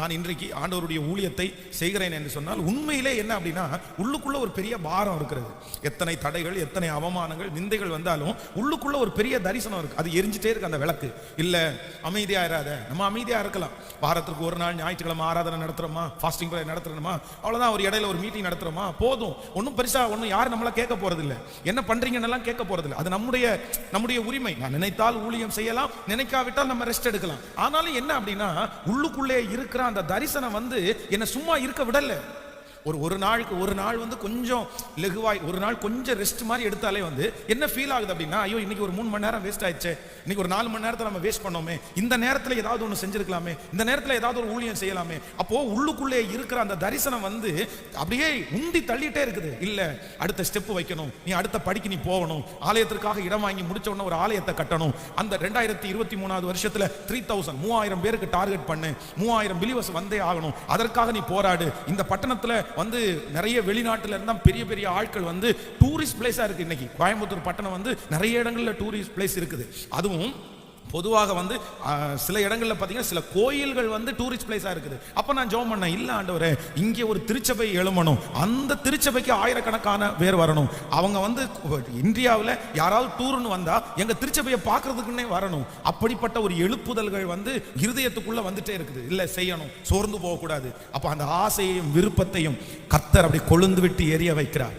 நான் இன்றைக்கு ஆண்டவருடைய ஊழியத்தை செய்கிறேன் என்று சொன்னால் உண்மையிலே என்ன அப்படின்னா உள்ளுக்குள்ள ஒரு பெரிய பாரம் இருக்கிறது. எத்தனை தடைகள் எத்தனை அவமானங்கள் நிந்தைகள் வந்தாலும் உள்ளுக்குள்ள ஒரு பெரிய தரிசனம் இருக்கு. அது எரிஞ்சிட்டே இருக்கு அந்த விளக்கு. இல்ல அமைதியா இராத. நம்ம அமைதியா இருக்கலாம். வாரத்திற்கு ஒரு நாள் ஞாயிற்றுக்கிழமை ஆராதனை நடத்துறோமா? ஃபாஸ்டிங் ப்ரேயர் நடத்துறோமா அவ்வளவுதான். ஒரு இடையில ஒரு மீட்டிங் நடத்துறோமா? போதும். ஒன்றும் பெருசா ஒன்றும் யாரும் நம்மள கேட்க போறது இல்லை என்ன பண்றீங்கன்னு எல்லாம் கேட்க போறது அது நம்முடைய நம்முடைய உரிமை. நான் நினைத்தால் ஊழியம் செய்யலாம். நினைக்காவிட்டால் நம்ம ரெஸ்ட் எடுக்கலாம். ஆனாலும் என்ன அப்படின்னா உள்ளுக்குள்ளே இருக்கிற அந்த தரிசனம் வந்து என்ன சும்மா இருக்க விடல. ஒரு ஒரு நாளுக்கு ஒரு நாள் வந்து கொஞ்சம் லெகுவாய் ஒரு நாள் கொஞ்சம் ரெஸ்ட் மாதிரி எடுத்தாலே வந்து என்ன ஃபீல் ஆகுது அப்படின்னா ஐயோ இன்னைக்கு ஒரு மூணு மணி நேரம் வேஸ்ட் ஆயிடுச்சு. இன்னைக்கு ஒரு நாலு மணி நேரத்தை நம்ம வேஸ்ட் பண்ணோமே. இந்த நேரத்தில் ஏதாவது ஒன்று செஞ்சிருக்கலாமே. இந்த நேரத்தில் ஏதாவது ஒரு ஊழியம் செய்யலாமே. அப்போ உள்ளுக்குள்ளே இருக்கிற அந்த தரிசனம் வந்து அப்படியே உந்தி தள்ளிட்டே இருக்குது. இல்லை அடுத்த ஸ்டெப் வைக்கணும். நீ அடுத்த படிக்கு நீ போகணும். ஆலயத்திற்காக இடம் வாங்கி முடிச்ச உடனே ஒரு ஆலயத்தை கட்டணும். அந்த ரெண்டாயிரத்தி இருபத்தி மூணாவது வருஷத்துல த்ரீ தௌசண்ட் மூவாயிரம் பேருக்கு டார்கெட் பண்ணு. மூவாயிரம் பிலிவர்ஸ் வந்தே ஆகணும். அதற்காக நீ போராடு. இந்த பட்டணத்துல வந்து நிறைய வெளிநாட்டில் இருந்தால் பெரிய பெரிய ஆட்கள் வந்து டூரிஸ்ட் பிளேஸாக இருக்குது இன்னைக்கு. கோயம்புத்தூர் பட்டணம் வந்து நிறைய இடங்களில் டூரிஸ்ட் பிளேஸ் இருக்குது. அதுவும் பொதுவாக வந்து சில இடங்களில் பார்த்தீங்கன்னா சில கோயில்கள் வந்து டூரிஸ்ட் பிளேஸாக இருக்குது. அப்போ நான் ஜோம் பண்ணேன் இல்லை ஆண்டவரே இங்கே ஒரு திருச்சபை எழுமணும் அந்த திருச்சபைக்கு ஆயிரக்கணக்கான பேர் வரணும். அவங்க வந்து இந்தியாவில் யாராவது டூர்னு வந்தால் எங்கள் திருச்சபையை பார்க்கறதுக்குன்னே வரணும். அப்படிப்பட்ட ஒரு எழுப்புதல்கள் வந்து இருதயத்துக்குள்ளே வந்துட்டே இருக்குது. இல்லை செய்யணும். சோர்ந்து போகக்கூடாது. அப்போ அந்த ஆசையையும் விருப்பத்தையும் கத்தர் அப்படி கொழுந்து விட்டு எரிய வைக்கிறார்.